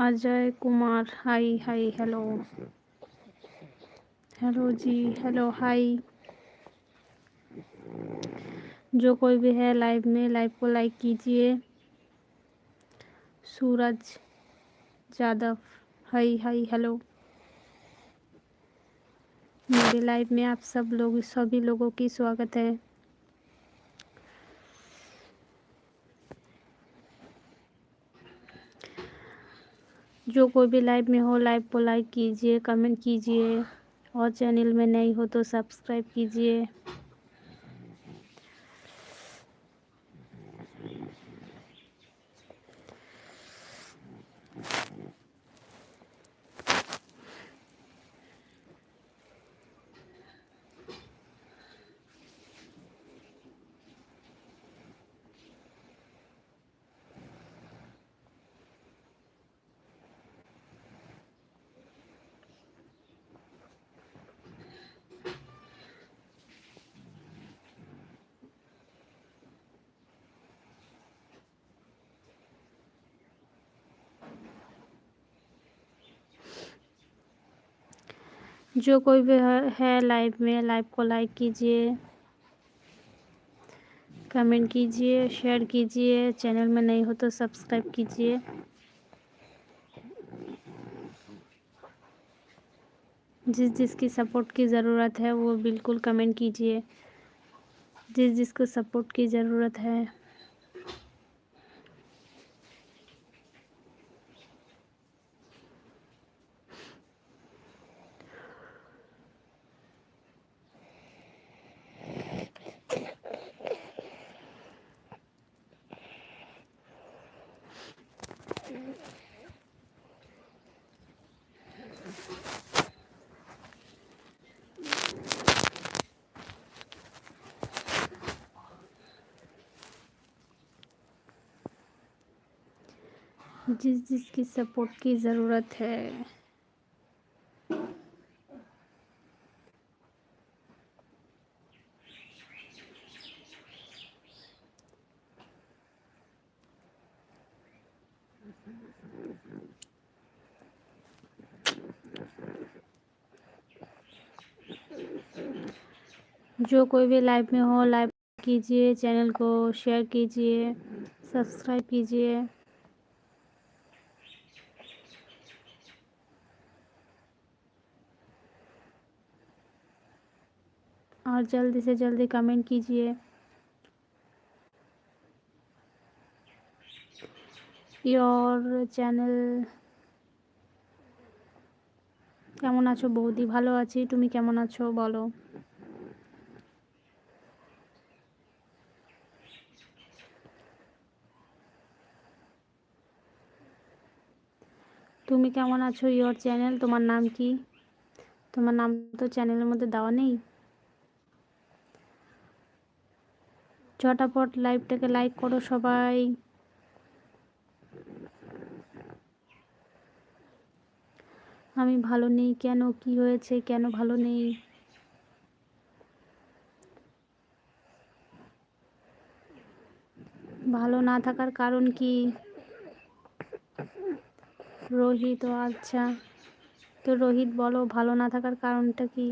Ajay Kumar, hi hi, hello. Hello ji, hello, hi. जो कोई भी है लाइव में, लाइव को लाइक कीजिए। Suraj Yadav hi hi, hello. मेरे लाइव में आप सब लोग, सभी लोगों की स्वागत है। जो कोई भी लाइव में हो, लाइव को लाइक कीजिए, कमेंट कीजिए और चैनल में नहीं हो तो सब्सक्राइब कीजिए। जो कोई भी है लाइव में लाइव को लाइक कीजिए कमेंट कीजिए शेयर कीजिए चैनल में नहीं हो तो सब्सक्राइब कीजिए। जिस जिसकी सपोर्ट की ज़रूरत है, वो बिल्कुल कमेंट कीजिए। जिस जिसको सपोर्ट की ज़रूरत है। जिस जिसकी सपोर्ट की ज़रूरत है। जो कोई भी लाइव में हो लाइव कीजिए चैनल को शेयर कीजिए सब्सक्राइब कीजिए और जल्दी से जल्दी कमेंट कीजिए योर চ্যানেল কেমন আছো বৌদি ভালো আছি তুমি কেমন আছো বলো তুমি কেমন আছো? ইয়োর চ্যানেল তোমার নাম কি? তোমার নাম তো চ্যানেলের মধ্যে দেওয়া নেই। ঝটাপট লাইভটাকে লাইক করো সবাই। আমি ভালো নেই কেন? কি হয়েছে? কেন ভালো নেই? ভালো না থাকার কারণ কি? রোহিত আচ্ছা। তো রোহিত, বলো, ভালো না থাকার কারণটা কি?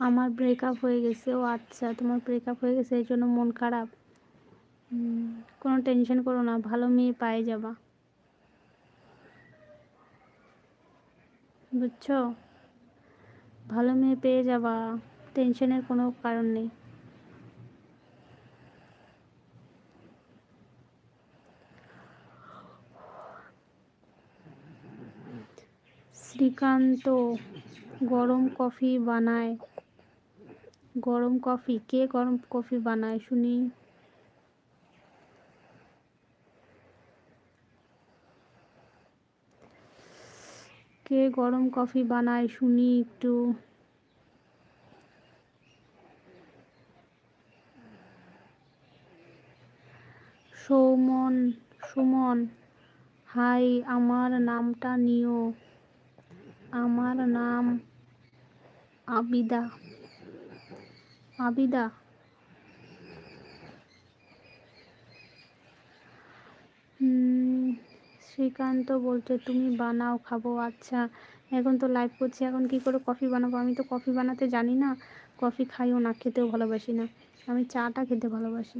আমার ব্রেকআপ হয়ে গেছে। ও আচ্ছা তোমার ব্রেকআপ হয়ে গেছে এই জন্য মন খারাপ? কোনো টেনশন করো না, ভালো মেয়ে পায়ে যাবা। বুঝছ? ভালো মেয়ে পেয়ে যাবা টেনশনের কোনো কারণ নেই। শ্রীকান্ত গরম কফি বানায়। গরম কফি? কে গরম কফি বানায় শুনি। কে গরম কফি বানায় শুনি একটু। সৌমন সুমন হাই আমার নামটা নিও। আমার নাম আবিদা। আবিদা? হুম, শ্রীকান্ত বলছে, তুমি বানাও, খাব আচ্ছা। এখন তো লাইভ করছি, এখন কি করে কফি বানাবো? আমি তো কফি বানাতে জানি না। কফি খাইও না, খেতেও ভালোবাসি না। আমি চাটা খেতে ভালোবাসি।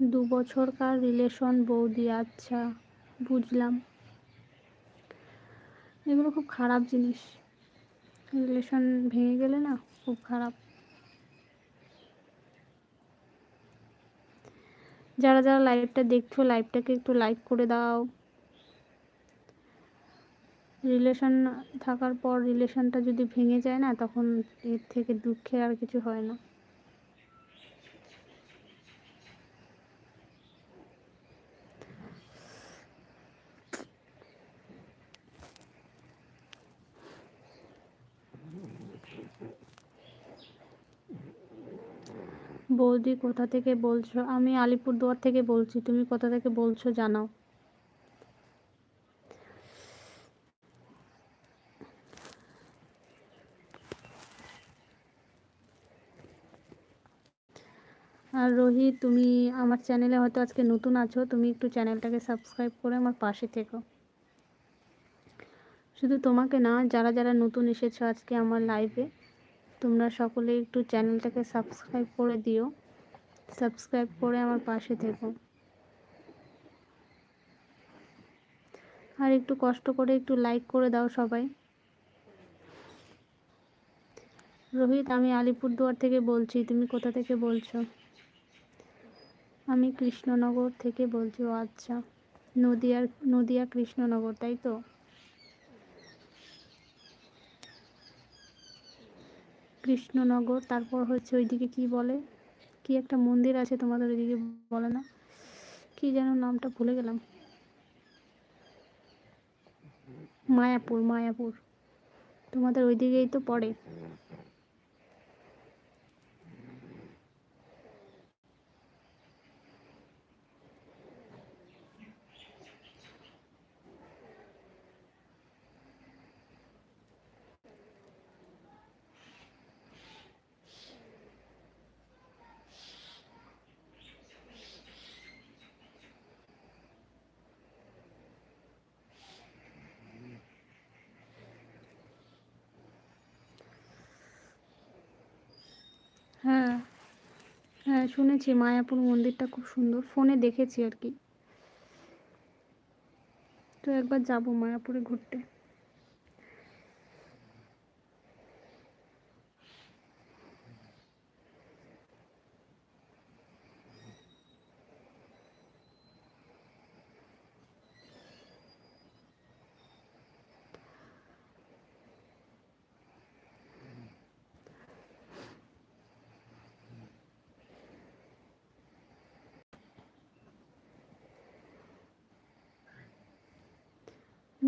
দু বছরকার রিলেশন বৌদি আচ্ছা বুঝলাম। এগুলো খুব খারাপ জিনিস। রিলেশন ভেঙে গেলে না খুব খারাপ। যারা যারা লাইভটা দেখছ লাইভটাকে একটু লাইক করে দাও। রিলেশন থাকার পর রিলেশনটা যদি ভেঙে যায় না, তখন এর থেকে দুঃখের আর কিছু হয় না। বৌদি কোথা থেকে বলছো? আমি আলিপুরদুয়ার থেকে বলছি। তুমি কোথা থেকে বলছো জানাও। আর রোহিত তুমি আমার চ্যানেলে হয়তো আজকে নতুন আছো। তুমি একটু চ্যানেলটাকে সাবস্ক্রাইব করে আমার পাশে থেকো। শুধু তোমাকে না, যারা যারা নতুন এসেছ আজকে আমার লাইভে তোমরা সকলে একটু চ্যানেলটাকে সাবস্ক্রাইব করে দিও। সাবস্ক্রাইব করে আমার পাশে থেকো। আর একটু কষ্ট করে একটু লাইক করে দাও সবাই। রোহিত, আমি আলিপুরদুয়ার থেকে বলছি। তুমি কোথা থেকে বলছো? আমি কৃষ্ণনগর থেকে বলছি। ও আচ্ছা নদিয়ার, নদিয়া কৃষ্ণনগর, তাই তো? কৃষ্ণনগর, তারপর হচ্ছে ওইদিকে কি বলে? কি একটা মন্দির আছে তোমাদের ওইদিকে বলে না? কি যেন নামটা ভুলে গেলাম। মায়াপুর মায়াপুর। তোমাদের ওইদিকেই তো পড়ে। হ্যাঁ হ্যাঁ শুনেছি মায়াপুর মন্দিরটা খুব সুন্দর। ফোনে দেখেছি আর কি। তো একবার যাব মায়াপুরে ঘুরতে।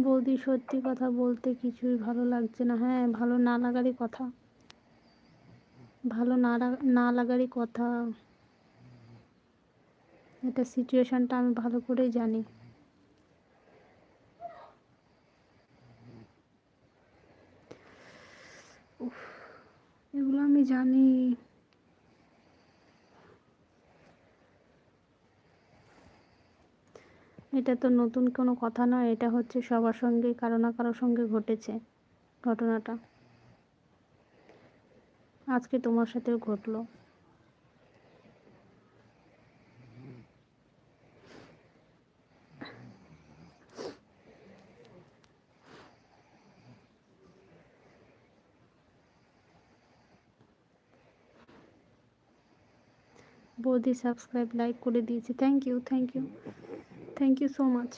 বৌদি সত্যি কথা বলতে কিছুই ভালো লাগছে না। হ্যাঁ ভালো না লাগারই কথা। ভালো না না লাগারই কথা। এটা সিচুয়েশনটা আমি ভালো করেই জানি। এগুলো আমি জানি। এটা তো নতুন কোনো কথা নয়, এটা হচ্ছে সবার সঙ্গে, কারও না কারোর সঙ্গে ঘটেছে ঘটনাটা। আজকে তোমার সাথেও ঘটলো। বৌদি সাবস্ক্রাইব লাইক করে দিয়েছি। Thank you thank you thank you so much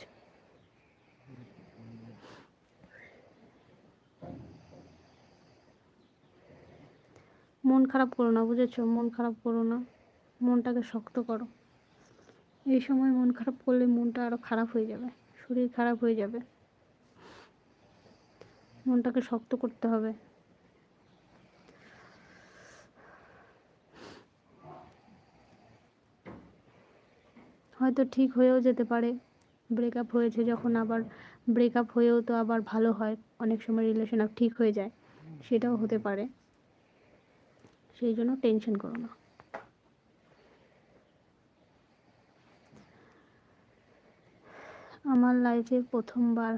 মন খারাপ করো না, বুঝেছ? মন খারাপ করো না। মনটাকে শক্ত করো। এই সময় মন খারাপ করলে মনটা আরও খারাপ হয়ে যাবে। শরীর খারাপ হয়ে যাবে। মনটাকে শক্ত করতে হবে। হয়তো ঠিক হয়েও যেতে পারে। ব্রেকআপ হয়েছে যখন আবার ব্রেকআপ হয়েও তো আবার ভালো হয়। অনেক সময় রিলেশন আপ ঠিক হয়ে যায়। সেটাও হতে পারে। সেই জন্য টেনশন করো না। আমার লাইফে প্রথমবার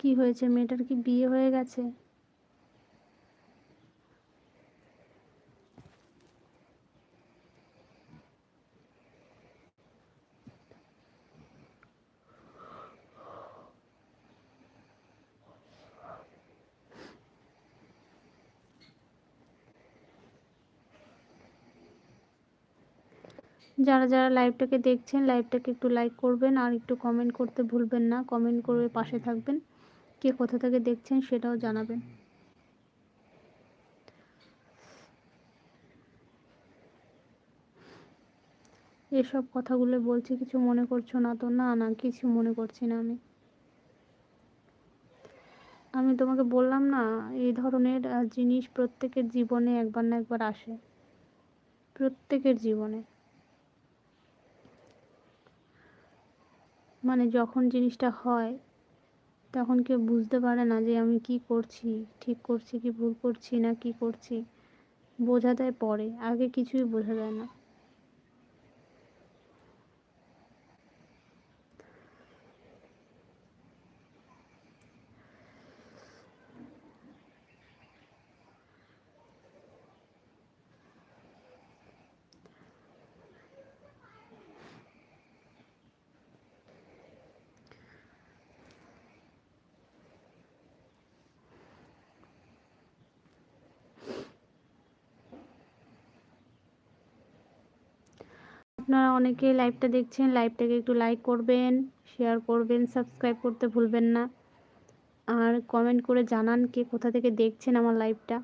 কি হয়েছে? মেয়েটার কি বিয়ে হয়ে গেছে? যারা যারা লাইভটাকে দেখছেন লাইভটাকে একটু লাইক করবেন আর একটু কমেন্ট করতে ভুলবেন না। কমেন্ট করে পাশে থাকবেন। কে কোথা থেকে দেখছেন সেটাও জানাবেন। এসব কথাগুলো বলছি, কিছু মনে করছ না তো? না না, কিছু মনে করছি না আমি। আমি তোমাকে বললাম না, এই ধরনের জিনিস প্রত্যেকের জীবনে একবার না একবার আসে। প্রত্যেকের জীবনে। মানে যখন জিনিসটা হয়, তখন কেউ বুঝতে পারে না যে আমি কি করছি, ঠিক করছি কি ভুল করছি না কি করছি। বোঝা দেয় পরে আগে কিছুই বোঝা যায় না। আপনারা অনেকে লাইভটা দেখছেন লাইভটাকে একটু লাইক করবেন শেয়ার করবেন সাবস্ক্রাইব করতে ভুলবেন না। আর কমেন্ট করে জানান কে কোথা থেকে দেখছেন আমার লাইভটা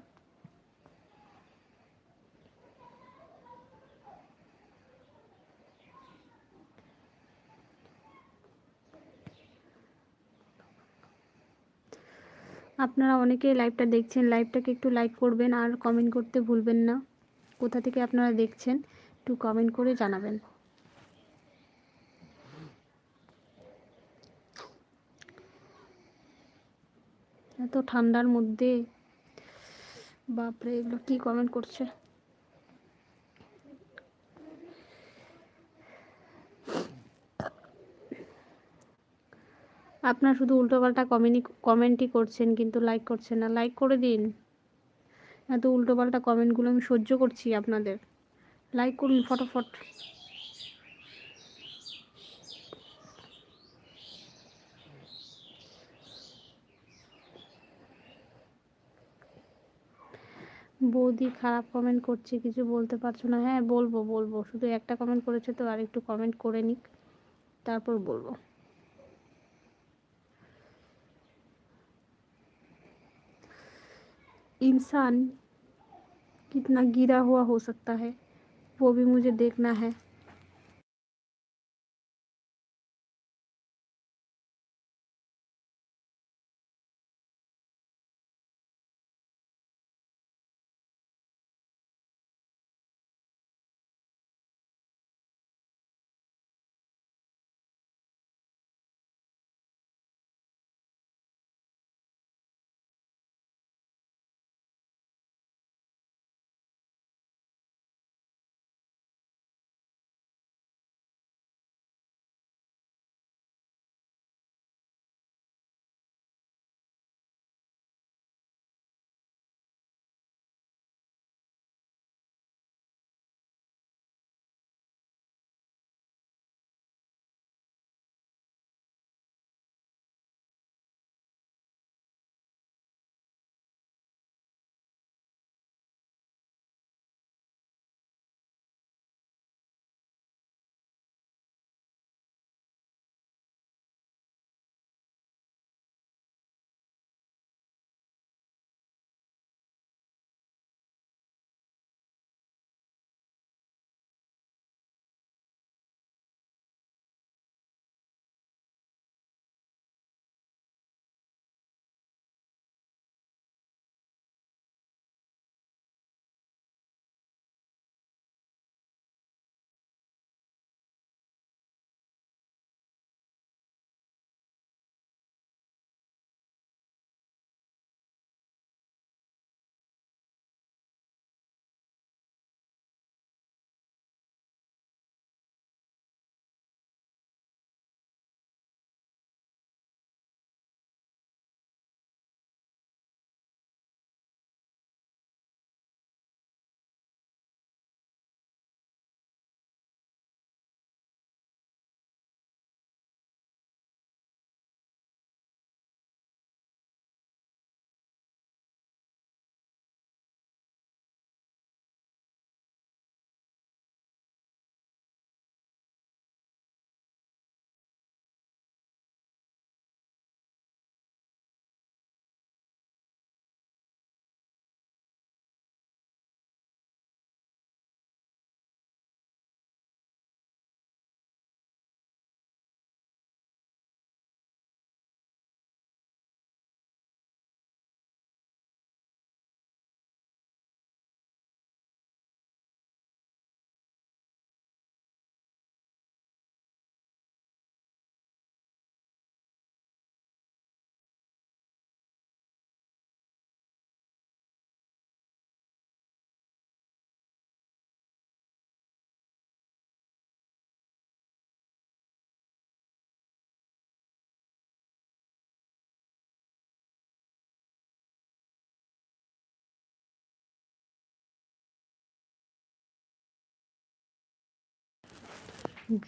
আপনারা অনেকেই লাইভটা দেখছেন লাইভটাকে একটু লাইক করবেন আর কমেন্ট করতে ভুলবেন না। কোথা থেকে আপনারা দেখছেন? একটু কমেন্ট করে জানাবেন। এত ঠান্ডার মধ্যে, বাপরে, এগুলো কি কমেন্ট করছে? আপনার শুধু উল্টোপাল্টা কমেন্টই কমেন্টই করছেন, কিন্তু লাইক করছেন না। লাইক করে দিন। এত উল্টোপাল্টা কমেন্টগুলো আমি সহ্য করছি আপনাদের। লাইক করুন ফটোফট বৌদি খারাপ কমেন্ট করছে কিছু বলতে পারছো না হ্যাঁ বলবো বলবো শুধু একটা কমেন্ট করেছে তো আর একটু কমেন্ট করে নিক তারপর বলবো इंसान कितना गिरा हुआ हो सकता है वो भी मुझे देखना है।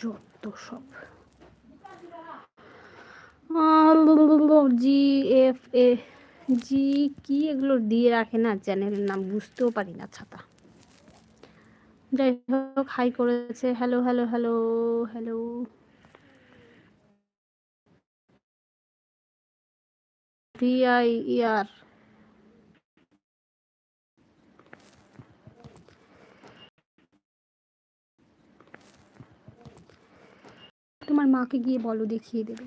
যত সব। জি এফ এ জি কি এগুলো দিয়ে রাখে না চ্যানেলের নাম বুঝতেও পারি না ছাতা। যাই হোক, হাই করেছে। Hello hello hello hello. Vi ইয়ার তোমার মাকে গিয়ে বলো দেখিয়ে দেবে।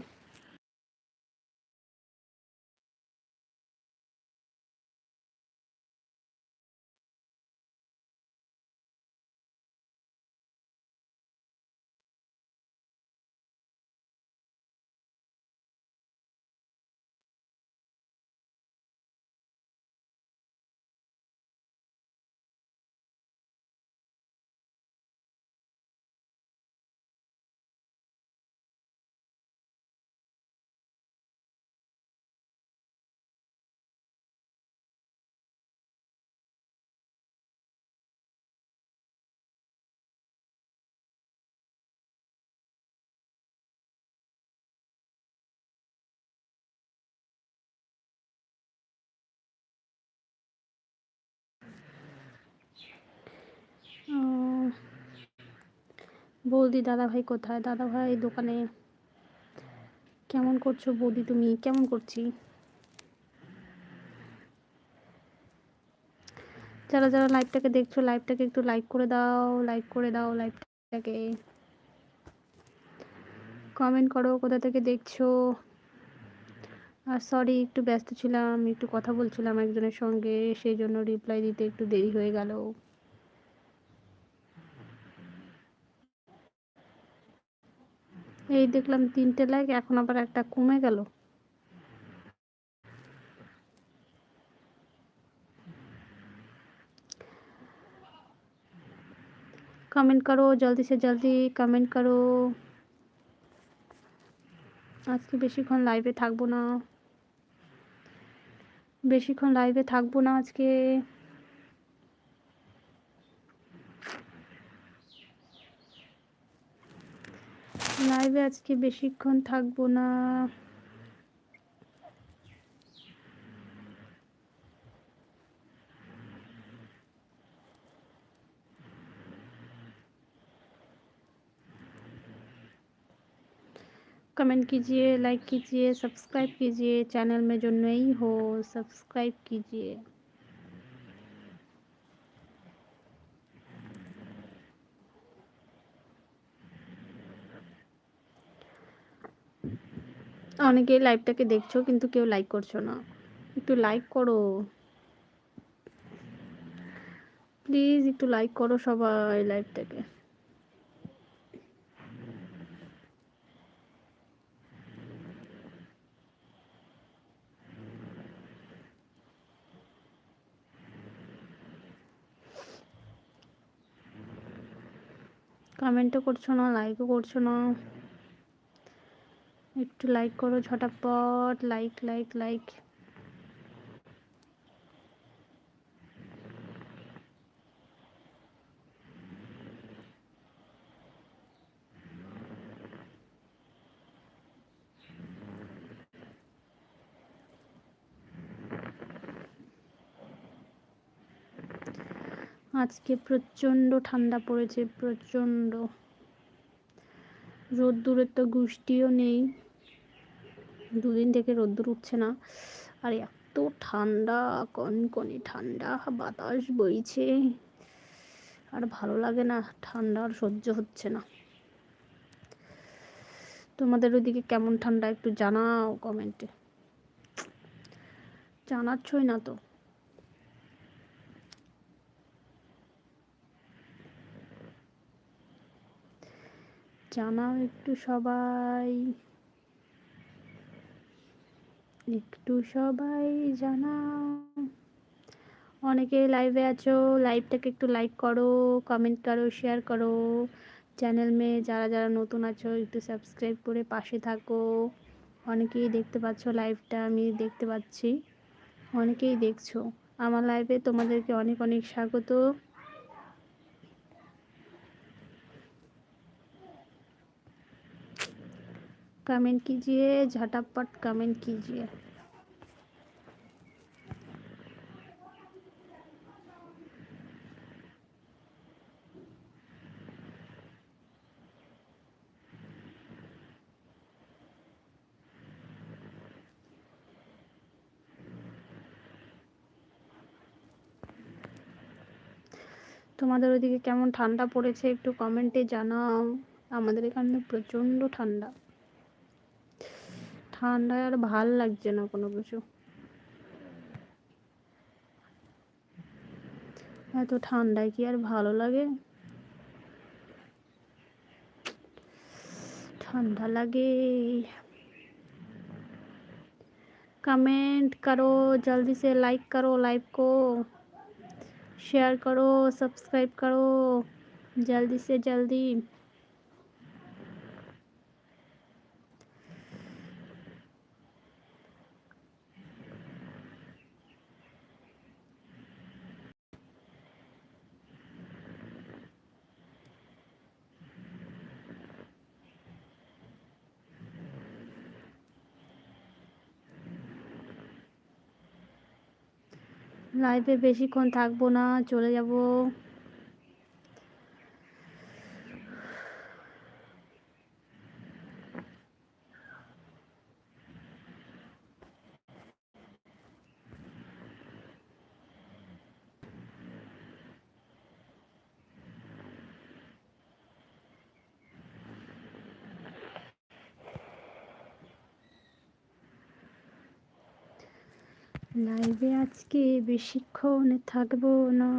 বৌদি দাদা ভাই কোথায়? দাদা ভাই দোকানে। কেমন করছ বৌদি তুমি? কেমন করছি? যারা যারা লাইভটাকে দেখছ, লাইভটাকে একটু লাইক করে দাও, লাইক করে দাও লাইভটাকে। কমেন্ট করো কোথা থেকে দেখছ। আর সরি, একটু ব্যস্ত ছিলাম, একটু কথা বলছিলাম একজনের সঙ্গে, সেই জন্য রিপ্লাই দিতে একটু দেরি হয়ে গেল। এই দেখলাম তিনটে লাইক এখন আবার একটা কমে গেল कमेंट करो जल्दी से जल्दी कमेंट करो আজকে বেশিক্ষণ লাইভে থাকবো না বেশিক্ষণ লাইভে থাকবো না আজকে লাইভে আজকে বেশিক্ষণ থাকবো না कमेंट कीजिए लाइक कीजिए सब्सक्राइब कीजिए चैनल में जो नई हो सब्सक्राइब कीजिए অনেকেই লাইভটাকে দেখছ, কিন্তু কেউ লাইক করছ না। একটু লাইক করো। প্লিজ একটু লাইক করো সবাই লাইভটাকে। কমেন্টও করছ না লাইকও করছ না। একটু লাইক করো ঝটাপট লাইক লাইক লাইক আজকে প্রচণ্ড ঠান্ডা পড়েছে, প্রচণ্ড। রোদ্দুরের তো গুষ্টিও নেই। দুদিন থেকে রোদ্দুর উঠছে না। আর এত ঠান্ডা, কনকনে ঠান্ডা, বাতাস বইছে। আর ভালো লাগে না, ঠান্ডা আর সহ্য হচ্ছে না। তোমাদের ওইদিকে কেমন ঠান্ডা একটু জানাও কমেন্টে। জানাচ্ছই না তো। জানাও একটু সবাই। একটু সবাই জানাও অনেকে লাইভে আছো লাইভটাকে একটু লাইক করো কমেন্ট করো শেয়ার করো। চ্যানেল মে যারা যারা নতুন আছো, একটু সাবস্ক্রাইব করে পাশে থাকো। অনেকেই দেখতে পাচ্ছ লাইভটা আমি দেখতে পাচ্ছি। অনেকেই দেখছ। আমার লাইভে তোমাদেরকে অনেক অনেক স্বাগত। कमेंट कीजिए झटापट कमेंट कीजिए তোমাদের ওইদিকে কেমন ঠান্ডা পড়েছে একটু কমেন্টে জানাও আমাদের এখানে প্রচণ্ড ঠান্ডা ঠান্ডায় আর ভাল লাগছে না কোনো কিছু এত ঠান্ডায় কি আর ভালো লাগে ঠান্ডা লাগে कमेंट करो जल्दी से लाइक करो लाइव को शेयर करो सब्सक्राइब करो जल्दी से जल्दी লাইভে বেশিক্ষণ থাকব না চলে যাব। লাইভে আজকে বেশিক্ষণ থাকব না।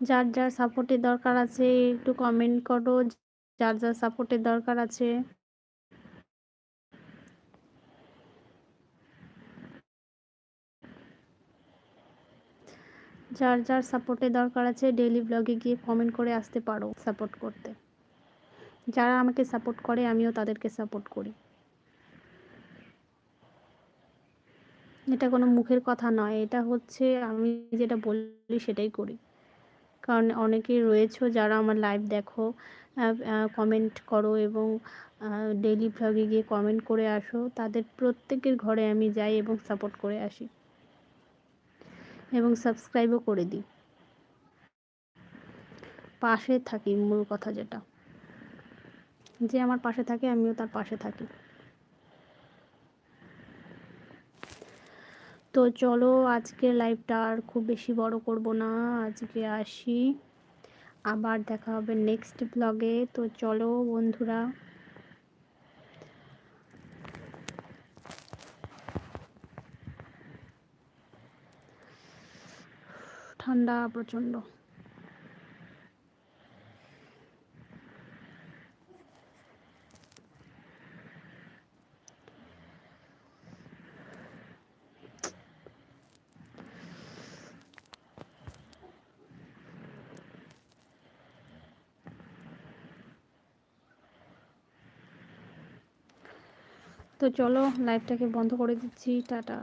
যার যার সাপোর্টের দরকার আছে, একটু কমেন্ট করো, যার যার সাপোর্টের দরকার আছে। যার যার সাপোর্টের দরকার আছে ডেইলি ব্লগে গিয়ে কমেন্ট করে আসতে পারো সাপোর্ট করতে। যারা আমাকে সাপোর্ট করে, আমিও তাদেরকে সাপোর্ট করি। এটা কোনো মুখের কথা নয়, এটা হচ্ছে আমি যেটা বলি সেটাই করি। কারণ অনেকেই রয়েছে যারা আমার লাইভ দেখো কমেন্ট করো এবং ডেইলি ব্লগে গিয়ে কমেন্ট করে আসো, তাদের প্রত্যেকের ঘরে আমি যাই এবং সাপোর্ট করে আসি। এবং সাবস্ক্রাইবও করে দিই। পাশে থাকি, মূল কথা যেটা। যে আমার পাশে থাকে, আমিও তার পাশে থাকি। তো চলো আজকে লাইভটা আর খুব বেশি বড় করব না। আজকে আসি। আবার দেখা হবে নেক্সট ব্লগে তো চলো, বন্ধুরা। ঠান্ডা প্রচণ্ড। তো চলো লাইভটাকে বন্ধ করে দিচ্ছি টাটা।